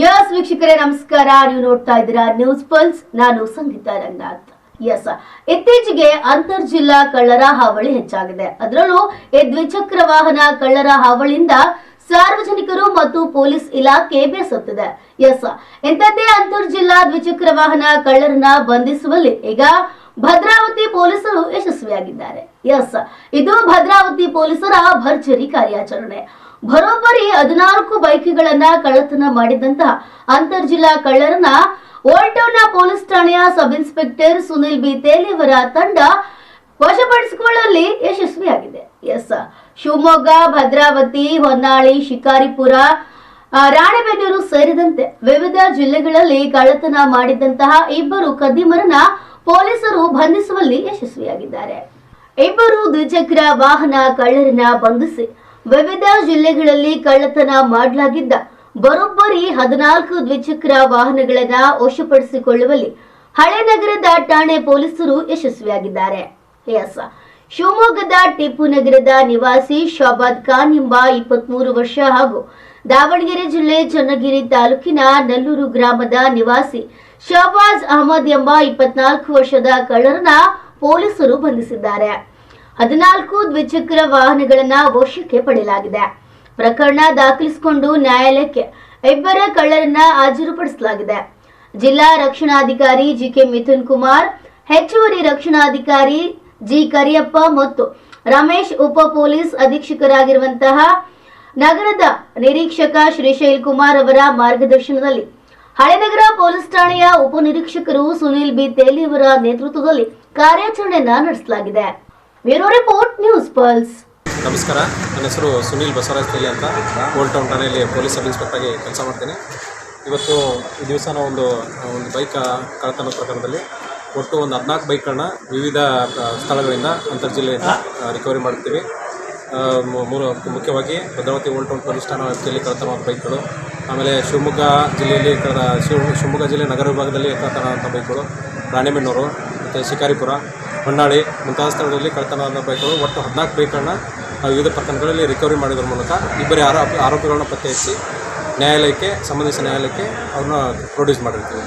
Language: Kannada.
ಯಸ್ ವೀಕ್ಷಕರೇ, ನಮಸ್ಕಾರ. ನೀವು ನೋಡ್ತಾ ಇದ್ದೀರಾ ನ್ಯೂಸ್ ಪಲ್ಸ್ ನಾನು ಸಂಗೀತ ರಂಗನಾಥ್. ಎಸ್ ಇತ್ತೀಚೆಗೆ ಅಂತರ್ ಜಿಲ್ಲಾ ಕಳ್ಳರ ಹಾವಳಿ ಹೆಚ್ಚಾಗಿದೆ. ಅದರಲ್ಲೂ ಈ ದ್ವಿಚಕ್ರ ವಾಹನ ಕಳ್ಳರ ಹಾವಳಿಯಿಂದ ಸಾರ್ವಜನಿಕರು ಮತ್ತು ಪೊಲೀಸ್ ಇಲಾಖೆ ಬೇಸತ್ತಿದೆ. ಎಸ್ ಇಂಥದ್ದೇ ಅಂತರ್ ಜಿಲ್ಲಾ ದ್ವಿಚಕ್ರ ವಾಹನ ಕಳ್ಳರನ್ನ ಬಂಧಿಸುವಲ್ಲಿ ಈಗ ಭದ್ರಾವತಿ ಪೊಲೀಸರು ಯಶಸ್ವಿಯಾಗಿದ್ದಾರೆ. ಎಸ್ ಇದು ಭದ್ರಾವತಿ ಪೊಲೀಸರ ಭರ್ಜರಿ ಕಾರ್ಯಾಚರಣೆ. ಬರೋಬ್ಬರಿ ಹದಿನಾಲ್ಕು ಬೈಕ್ಗಳನ್ನ ಕಳ್ಳತನ ಮಾಡಿದಂತಹ ಅಂತರ್ ಜಿಲ್ಲಾ ಕಳ್ಳರನ್ನ ಓಲ್ಟೌನ್ನ ಪೊಲೀಸ್ ಠಾಣೆಯ ಸಬ್ ಇನ್ಸ್ಪೆಕ್ಟರ್ ಸುನಿಲ್ ಬಿ ತೇಲಿಯವರ ತಂಡ ವಶಪಡಿಸಿಕೊಳ್ಳಲು ಯಶಸ್ವಿಯಾಗಿದೆ. ಎಸ್, ಶಿವಮೊಗ್ಗ, ಭದ್ರಾವತಿ, ಹೊನ್ನಾಳಿ, ಶಿಕಾರಿಪುರ ರಾಣೆಬೆನ್ನೂರು ಸೇರಿದಂತೆ ವಿವಿಧ ಜಿಲ್ಲೆಗಳಲ್ಲಿ ಕಳ್ಳತನ ಮಾಡಿದಂತಹ ಇಬ್ಬರು ಕದ್ದಿಮರನ್ನ ಪೊಲೀಸರು ಬಂಧಿಸುವಲ್ಲಿ ಯಶಸ್ವಿಯಾಗಿದ್ದಾರೆ. ಇಬ್ಬರು ದ್ವಿಚಕ್ರ ವಾಹನ ಕಳ್ಳರನ್ನ ಬಂಧಿಸಿ ವಿವಿಧ ಜಿಲ್ಲೆಗಳಲ್ಲಿ ಕಳ್ಳತನ ಮಾಡಲಾಗಿದ್ದ ಬರೋಬ್ಬರಿ ಹದಿನಾಲ್ಕು ದ್ವಿಚಕ್ರ ವಾಹನಗಳನ್ನ ವಶಪಡಿಸಿಕೊಳ್ಳುವಲ್ಲಿ ಹಳೆ ನಗರದ ಠಾಣೆ ಪೊಲೀಸರು ಯಶಸ್ವಿಯಾಗಿದ್ದಾರೆ. ಶಿವಮೊಗ್ಗದ ಟಿಪ್ಪು ನಗರದ ನಿವಾಸಿ ಶಾಬಾದ್ ಖಾನ್ ಎಂಬ ಇಪ್ಪತ್ಮೂರು ವರ್ಷ ಹಾಗೂ ದಾವಣಗೆರೆ ಜಿಲ್ಲೆ ಚನ್ನಗಿರಿ ತಾಲೂಕಿನ ನಲ್ಲೂರು ಗ್ರಾಮದ ನಿವಾಸಿ ಶಹಬಾಜ್ ಅಹಮದ್ ಎಂಬ ಇಪ್ಪತ್ನಾಲ್ಕು ವರ್ಷದ ಕಳ್ಳರನ್ನ ಪೊಲೀಸರು ಬಂಧಿಸಿದ್ದಾರೆ. ಹದಿನಾಲ್ಕು ದ್ವಿಚಕ್ರ ವಾಹನಗಳನ್ನ ವಶಕ್ಕೆ ಪಡೆಯಲಾಗಿದೆ. ಪ್ರಕರಣ ದಾಖಲಿಸಿಕೊಂಡು ನ್ಯಾಯಾಲಯಕ್ಕೆ ಇಬ್ಬರ ಕಳ್ಳರನ್ನ ಹಾಜರುಪಡಿಸಲಾಗಿದೆ. ಜಿಲ್ಲಾ ರಕ್ಷಣಾಧಿಕಾರಿ ಜಿ ಕೆ ಮಿಥುನ್ ಕುಮಾರ್, ಹೆಚ್ಚುವರಿ ರಕ್ಷಣಾಧಿಕಾರಿ ಜಿ ಕರಿಯಪ್ಪ ಮತ್ತು ರಮೇಶ್ ಉಪ ಪೊಲೀಸ್ ಅಧೀಕ್ಷಕರಾಗಿರುವಂತಹ ನಗರದ ನಿರೀಕ್ಷಕ ಶ್ರೀಶೈಲ್ ಕುಮಾರ್ ಅವರ ಮಾರ್ಗದರ್ಶನದಲ್ಲಿ ಹಳೆನಗರ ಪೊಲೀಸ್ ಠಾಣೆಯ ಉಪನಿರೀಕ್ಷಕರು ಸುನಿಲ್ ಬಿ ತೇಲಿ ಅವರ ನೇತೃತ್ವದಲ್ಲಿ ಕಾರ್ಯಾಚರಣೆಯನ್ನ ನಡೆಸಲಾಗಿದೆ. Bureau report, news pulse. ನಮಸ್ಕಾರ. ನನ್ನ ಹೆಸರು ಸುನೀಲ್ ಬಸವರಾಜ್ ತೇಲಿ ಅಂತ ಓಲ್ಡ್ ಟೌನ್ ಠಾಣೆಯಲ್ಲಿ ಪೊಲೀಸ್ ಸಬ್ ಇನ್ಸ್ಪೆಕ್ಟರ್ ಆಗಿ ಕೆಲಸ ಮಾಡ್ತೀನಿ. ಇವತ್ತು ಈ ದಿವಸ ಒಂದು ಒಂದು ಬೈಕ್ ಕಳ್ಳತನ ಪ್ರಕರಣದಲ್ಲಿ ಒಟ್ಟು ಒಂದು ಹದಿನಾಲ್ಕು ಬೈಕ್ಗಳನ್ನ ವಿವಿಧ ಸ್ಥಳಗಳಿಂದ ಅಂತರ್ ಜಿಲ್ಲೆಯಿಂದ ರಿಕವರಿ ಮಾಡ್ತೀವಿ ಮೂಲ ಮುಖ್ಯವಾಗಿ ಭದ್ರಾವತಿ ಓಲ್ಡ್ ಟೌನ್ ಪೊಲೀಸ್ ಠಾಣಾ ವ್ಯಾಪ್ತಿಯಲ್ಲಿ ಕಳತನವಾದ ಬೈಕ್ಗಳು, ಆಮೇಲೆ ಶಿವಮೊಗ್ಗ ಜಿಲ್ಲೆಯಲ್ಲಿ ಕಳೆದ, ಶಿವ, ಶಿವಮೊಗ್ಗ ಜಿಲ್ಲೆ ನಗರ ವಿಭಾಗದಲ್ಲಿ ಕಳತನವಾದಂಥ ಬೈಕ್ಗಳು, ರಾಣೆಬೆನ್ನೂರು, ಮತ್ತು ಶಿಕಾರಿಪುರ ಹೊನ್ನಾಳಿ ಮುಂತಾದ ಸ್ಥಳಗಳಲ್ಲಿ ಕಳ್ಳತನವಾದ ಬೈಕ್ಗಳು ಒಟ್ಟು ಹದಿನಾಲ್ಕು ಬೈಕ್ಗಳನ್ನ ವಿವಿಧ ಪ್ರಕರಣಗಳಲ್ಲಿ ರಿಕವರಿ ಮಾಡಿದ್ರ ಮೂಲಕ ಇಬ್ಬರು ಆರೋಪ ಆರೋಪಿಗಳನ್ನ ಪತ್ತೆ ಹಚ್ಚಿ ನ್ಯಾಯಾಲಯಕ್ಕೆ, ಸಂಬಂಧಿಸಿದ ನ್ಯಾಯಾಲಯಕ್ಕೆ ಅವ್ರನ್ನ ಪ್ರೊಡ್ಯೂಸ್ ಮಾಡಿರ್ತೀವಿ.